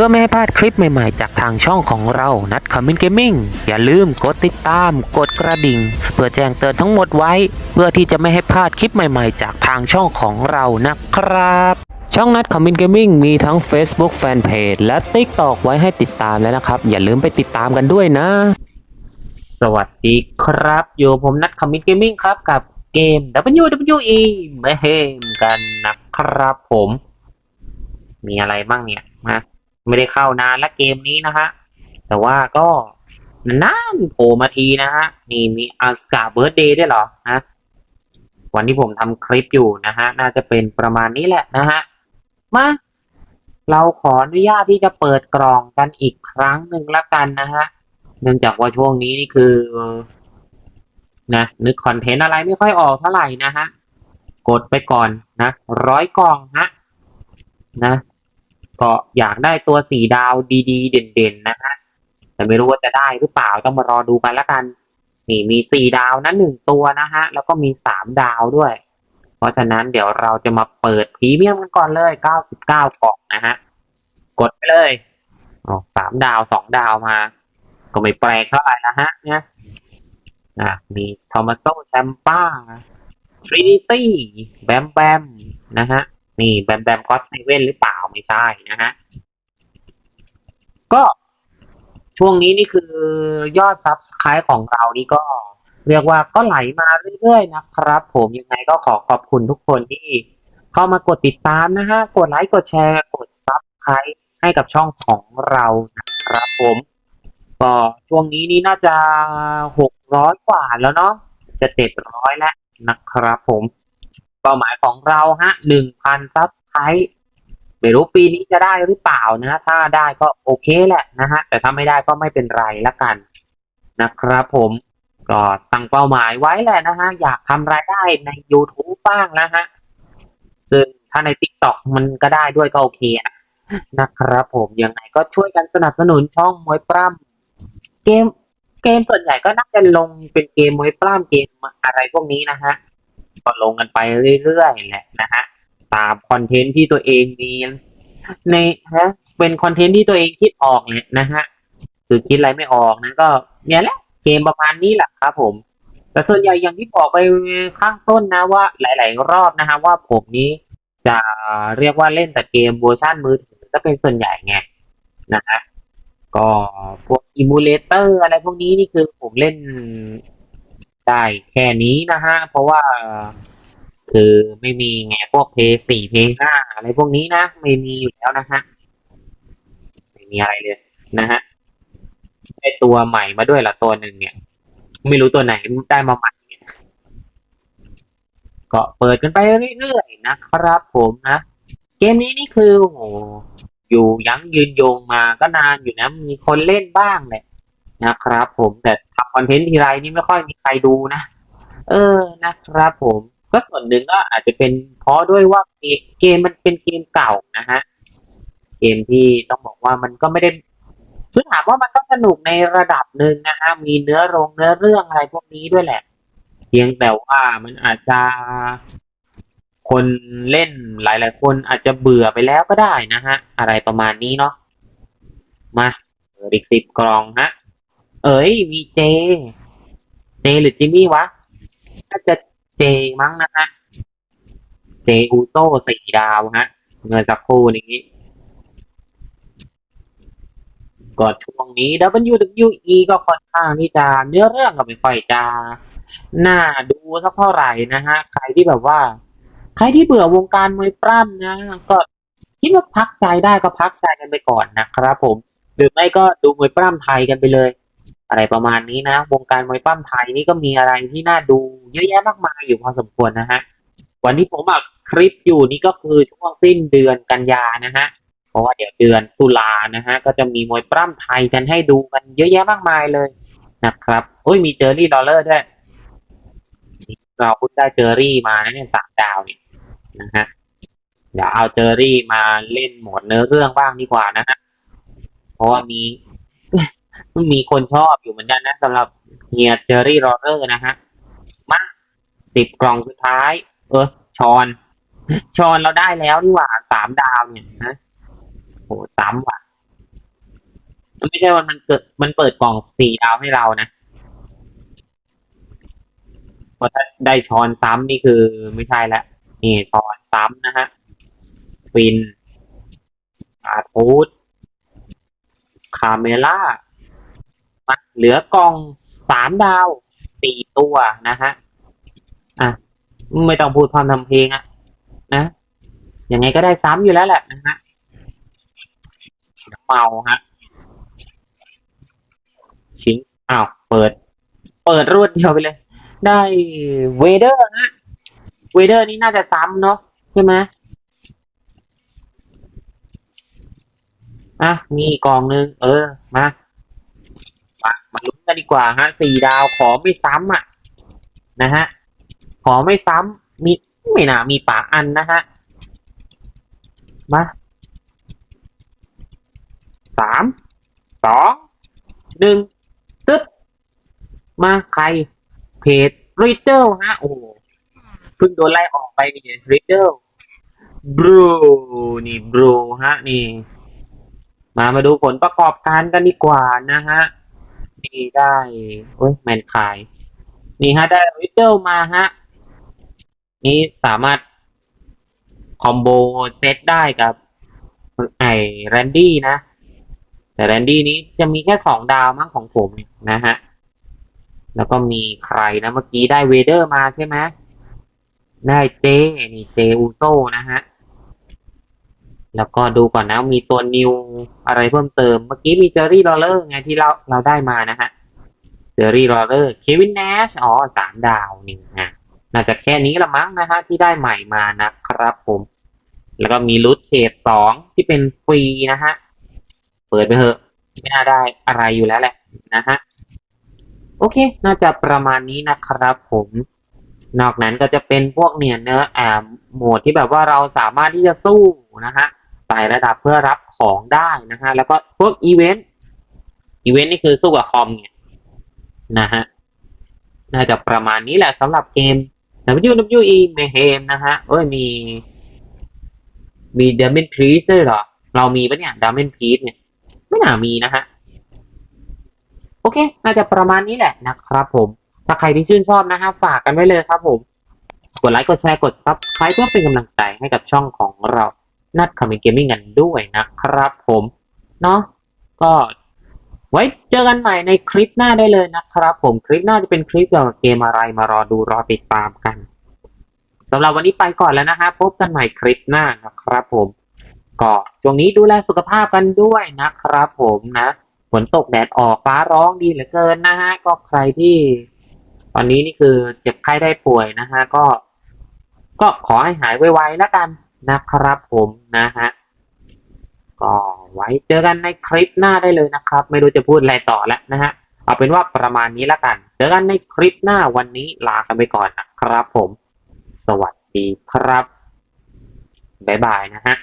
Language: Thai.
พื่อไม่ให้พลาดคลิปใหม่ๆ จากทางช่องของเรานัดคอมมินเกมมิ่งอย่าลืมกดติดตาม กดกระดิ่ง เพื่อแจ้งเตือนทั้งหมดไว้ เพื่อที่จะไม่ให้พลาดคลิปใหม่ๆ จากทางช่องของเรานะครับ ช่องนัดคอมมินเกมมิ่งมีทั้ง Facebook Fanpage และ TikTok ไว้ให้ติดตามแล้วนะครับ อย่าลืมไปติดตามกันด้วยนะ สวัสดีครับ อยู่ผมนัดคอมมินเกมมิ่งครับกับเกม WWE เมเฮมกันนะครับผม มีอะไรบ้างเนี่ยนะ ไม่ได้เข้านานและเกมนี้นะฮะแต่ว่าก็นานโผล่มาทีนะฮะนี่มีอาสกาเบิร์ดเดย์ด้วยเหรอฮะวันที่ผมทำคลิปอยู่นะฮะน่าจะเป็นประมาณนี้แหละนะฮะมาเราขออนุญาตที่จะเปิดกล่องกันอีกครั้งหนึ่งละกันนะฮะเนื่องจากว่าช่วงนี้นี่คือนะนึกคอนเทนต์อะไรไม่ค่อยออกเท่าไหร่นะฮะกดไปก่อนนะร้อยกล่องฮะนะ ก็อยากได้ตัวสี่ดาวดีๆ เด่นๆนะฮะแต่ไม่รู้ว่าจะได้หรือเปล่าต้องมารอดูกันละกัน นี่มีสี่ดาวนะหนึ่งตัวนะฮะ แล้วก็มีสามดาวด้วย เพราะฉะนั้นเดี๋ยวเราจะมาเปิดพรีเมียมกันก่อนเลยเก้าสิบเก้ากล่องนะฮะ กดไปเลยอ๋อสามดาวสองดาวมา ก็ไม่แปลกเท่าไหร่นะฮะ เนี่ยอะมีทอมัสโตแชมป้าทรินิตี้แบมแบมนะฮะ นี่แบมแบมก็อตเซเว่นหรือเปล่าไม่ใช่นะฮะ ก็ช่วงนี้นี่คือยอดซับสไครต์ของเรานี่ก็เรียกว่าก็ไหลมาเรื่อยๆนะครับผมยังไงก็ขอขอบคุณทุกคนที่เข้ามากดติดตามนะฮะ กดไลค์กดแชร์ กดซับสไครต์ให้กับช่องของเรานะครับผมก็ช่วงนี้นี่น่าจะหกร้อยกว่าแล้วเนาะจะเจ็ดร้อยแล้วนะครับผม เป้าหมายของเราฮะหนึ่งพันซับสไครต์ไม่รู้ปีนี้จะได้หรือเปล่านะ ถ้าได้ก็โอเคแหละนะฮะ แต่ถ้าไม่ได้ก็ไม่เป็นไรละกันนะครับผมก็ตั้งเป้าหมายไว้แหละนะฮะ อยากทำรายได้ใน YouTube บ้างนะฮะ ซึ่งถ้าใน TikTok มันก็ได้ด้วยก็โอเคนะนะครับผมยังไงก็ช่วยกันสนับสนุนช่องมวยปล้ำเกม เกมส่วนใหญ่ก็น่าจะลงเป็นเกมมวยปล้ำเกมอะไรพวกนี้นะฮะ ก็ลงกันไปเรื่อยๆแหละนะฮะตามคอนเทนต์ที่ตัวเองมีในฮะเป็นคอนเทนต์ที่ตัวเองคิดออกเนี่ยนะฮะคือคิดอะไรไม่ออกนะก็เนี่ยแหละเกมประมาณนี้แหละครับผมแต่ส่วนใหญ่อย่างที่บอกไปข้างต้นนะว่าหลาย ๆ รอบนะฮะว่าผมนี้จะเรียกว่าเล่นแต่เกมเวอร์ชันมือถือจะเป็นส่วนใหญ่ไงนะฮะก็พวกอิมูเลเตอร์อะไรพวกนี้นี่คือผมเล่น ได้แค่นี้นะฮะ เพราะว่าคือไม่มีไงพวกเพย์สี่เพย์ห้าอะไรพวกนี้นะ ไม่มีอยู่แล้วนะฮะ ไม่มีอะไรเลยนะฮะได้ตัวใหม่มาด้วยละตัวหนึ่งเนี่ย ไม่รู้ตัวไหนได้มาใหม่เนี่ยก็เปิดกันไปเรื่อยๆนะครับผมนะ เกมนี้นี่คือโอ้อยู่ยั้งยืนโยงมาก็นานอยู่นะ มีคนเล่นบ้างแหละ นะครับ ผมแต่ทำคอนเทนต์ทีไรนี่ไม่ค่อยมีใครดูนะ เออนะครับผมก็ส่วนหนึ่งก็อาจจะเป็นเพราะด้วยว่าเกมมันเป็นเกมเก่านะฮะเกมที่ต้องบอกว่ามันก็ไม่ได้คือถามว่ามันก็สนุกในระดับหนึ่งนะฮะมีเนื้อรงเนื้อเรื่องอะไรพวกนี้ด้วยแหละ เพียงแต่ว่ามันอาจจะคนเล่นหลาย ๆ คนอาจจะเบื่อไปแล้วก็ได้นะฮะ อะไรประมาณนี้เนาะมาเปิดอีกสิบกล่องฮะ อ้ยวีเจ เจหรือจิมมี่วะ น่าจะเจมั้งนะฮะ เจอูโต้สี่ดาวฮะ เงินสักครู่นี้ก็ช่วงนี้ WWE ก็ค่อนข้างที่จะเนื้อเรื่องก็ไม่ค่อยจะน่าดูสักเท่าไหร่นะฮะ ใครที่แบบว่า ใครที่เบื่อวงการมวยปล้ำนะ ก็คิดว่าพักใจได้ก็พักใจกันไปก่อนนะครับผม หรือไม่ก็ดูมวยปล้ำไทยกันไปเลย อะไรประมาณนี้นะ วงการมวยปล้ำไทยนี่ก็มีอะไรที่น่าดูเยอะแยะมากมายอยู่พอสมควรนะฮะ วันนี้ผมอัดคลิปอยู่นี่ก็คือช่วงสิ้นเดือนกันยานะฮะ เพราะว่าเดี๋ยวเดือนตุลานะฮะ ก็จะมีมวยปล้ำไทยกันให้ดูกันเยอะแยะมากมายเลยนะครับโอ้ยมีเจอรี่ดอลเลอร์ด้วย เราเพิ่งได้เจอรี่มานะเนี่ยสามดาวเนี่ยนะฮะ เดี๋ยวเอาเจอรี่มาเล่นหมดเนื้อเรื่องบ้างดีกว่านะฮะ เพราะว่ามี มีคนชอบอยู่เหมือนกันนะสำหรับเฮียเจอรี่รอเรอร์นะฮะ มาสิบกล่องสุดท้าย เออชอน ชอนเราได้แล้วนี่หว่าสามดาวเนี่ยนะโหซ้ำว่ะมันไม่ใช่ว่ามันเกิดมันเปิดกล่องสี่ดาวให้เรานะพราะถ้าได้ช้อนซ้ำนี่คือไม่ใช่ละนี่ช้อนซ้ำนะฮะฟินอาร์ทูดคาเมล่า เหลือกล่องสามดาวสี่ตัวนะฮะอะไม่ต้องพูดความทำเพลงอะนะยังไงก็ได้ซ้ำอยู่แล้วแหละนะฮะเมาฮะชิงอ้าวเปิด เปิดรวดเดียวไปเลย ได้เวเดอร์ฮะเวเดอร์นี่น่าจะซ้ำเนาะใช่ไหมอะมีกกล่องนึง เออ มา มาลุ้นกันดีกว่าฮะสี่ดาวขอไม่ซ้ำอะนะฮะขอไม่ซ้ำมีไม่น่ามีป่าอันนะฮะมาสามสองหนึ่งตึ๊บมาใครเพจริดเดิลฮะโอ้เพิ่งโดนไล่ออกไปนี่ริดเดิลบรูนี่บรูฮะนี่ มามาดูผลประกอบการกันดีกว่านะฮะ นี่ได้เอ้ยแมนคาย นี่ฮะได้ริดเดิลมาฮะ นี่สามารถ คอมโบเซตได้กับไอ้แรนดี้นะ แต่แรนดี้นี้จะมีแค่สองดาวมั้งของผมนะฮะ แล้วก็มีใครนะเมื่อกี้ได้เวเดอร์มาใช่ไหมได้เจนี่เจอูโซนะฮะ แล้วก็ดูก่อนนะมีตัวนิวอะไรเพิ่มเติม เมื่อกี้มีเจอรี่ลอเลอร์ไงที่เราเราได้มานะฮะ เจอรี่ลอเลอร์เควินเนชอ๋อสามดาวนี่ฮะน่าจะแค่นี้ละมั้งนะฮะที่ได้ใหม่มานะครับผม แล้วก็มีรูทเชดสองที่เป็นฟรีนะฮะ เปิดไปเถอะ ไม่น่าได้อะไรอยู่แล้วแหละนะฮะ โอเค น่าจะประมาณนี้นะครับผมนอกนั้นก็จะเป็นพวกเนี่ยเนื้อแอมโหมดที่แบบว่าเราสามารถที่จะสู้นะฮะ ไต่ระดับเพื่อรับของได้นะฮะ แล้วก็พวกอีเวนต์ อีเวนต์นี่คือสู้กับคอมเนี่ยนะฮะ น่าจะประมาณนี้แหละสำหรับเกม WWE Mayhem นะฮะ เอ้ยมี มี d a m o n Priest ด้วยเหรอ เรามีปะเนี่ย d a m o n Priest เนี่ย ไม่น่ามีนะฮะ โอเค น่าจะประมาณนี้แหละนะครับผม ถ้าใครที่ชื่นชอบนะฮะ ฝากกันไว้เลยครับผม กดไลค์ กดแชร์ กดซับสไครต์เพื่อเป็นกำลังใจให้กับช่องของเรา นัดคอมเมนต์เกมมิ่งกันด้วยนะครับผมเนาะก็ไว้เจอกันใหม่ในคลิปหน้าได้เลยนะครับ ผมคลิปหน้าจะเป็นคลิปเกี่ยวกับเกมอะไรมารอดูรอติดตามกันสำหรับวันนี้ไปก่อนแล้วนะฮะพบกันใหม่คลิปหน้านะครับ ผมก็ช่วงนี้ดูแลสุขภาพกันด้วยนะครับ ผมนะฝนตกแดดออกฟ้าร้องดีเหลือเกินนะฮะก็ใครที่ ตอนนี้นี่คือเจ็บไข้ได้ป่วยนะฮะก็ ก็ขอให้หายไวๆแล้วกัน นะครับผมนะฮะก็ไว้เจอกันในคลิปหน้าได้เลยนะครับ ไม่รู้จะพูดอะไรต่อแล้วนะฮะเอาเป็นว่าประมาณนี้แล้วกัน เจอกันในคลิปหน้าวันนี้ลากันไปก่อนนะครับผม สวัสดีครับ บ๊ายบายนะฮะ